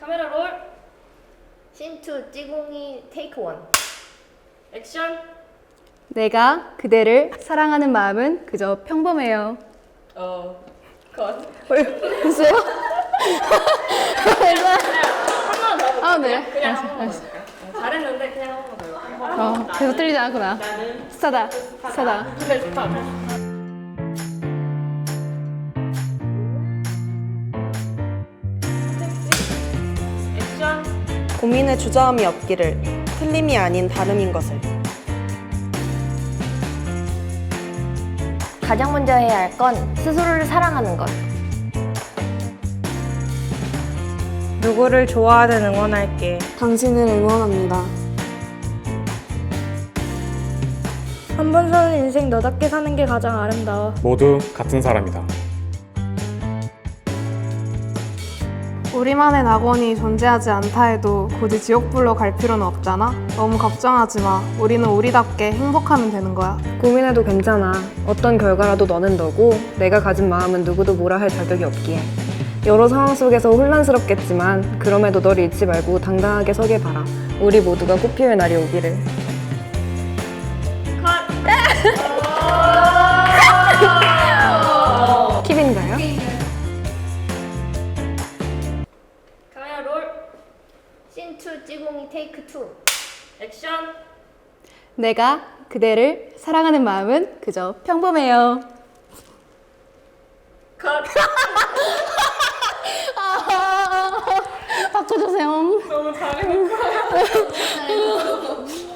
카메라 롤 신2 찌공이 테이크 원. 액션 내가 그대를 사랑하는 마음은 그저 평범해요. 어컷 됐어요? 한번 더 아, 네. 그냥 한 번만 더. 어, 잘했는데 그냥 한 번만 더 어, 계속 틀리지 않구나. 나는 스타다. 스타다. 베스타 액션 고민에 주저함이 없기를 틀림이 아닌 다름인 것을 가장 먼저 해야 할 건 스스로를 사랑하는 것. 누구를 좋아하든 응원할게 당신을 응원합니다. 한 번 사는 인생 너답게 사는 게 가장 아름다워. 모두 같은 사람이다. 우리만의 낙원이 존재하지 않다 해도 굳이 지옥불로 갈 필요는 없잖아. 너무 걱정하지 마. 우리는 우리답게 행복하면 되는 거야. 고민해도 괜찮아. 어떤 결과라도 너는 너고 내가 가진 마음은 누구도 뭐라 할 자격이 없기에. 여러 상황 속에서 혼란스럽겠지만 그럼에도 널 잃지 말고 당당하게 서길 바라. 우리 모두가 꽃피울 날이 오기를. 킵 신2 찌공이 테이크 투. 액션 내가 그대를 사랑하는 마음은 그저 평범해요. 컷 바꿔주세요. 너무 잘해놓고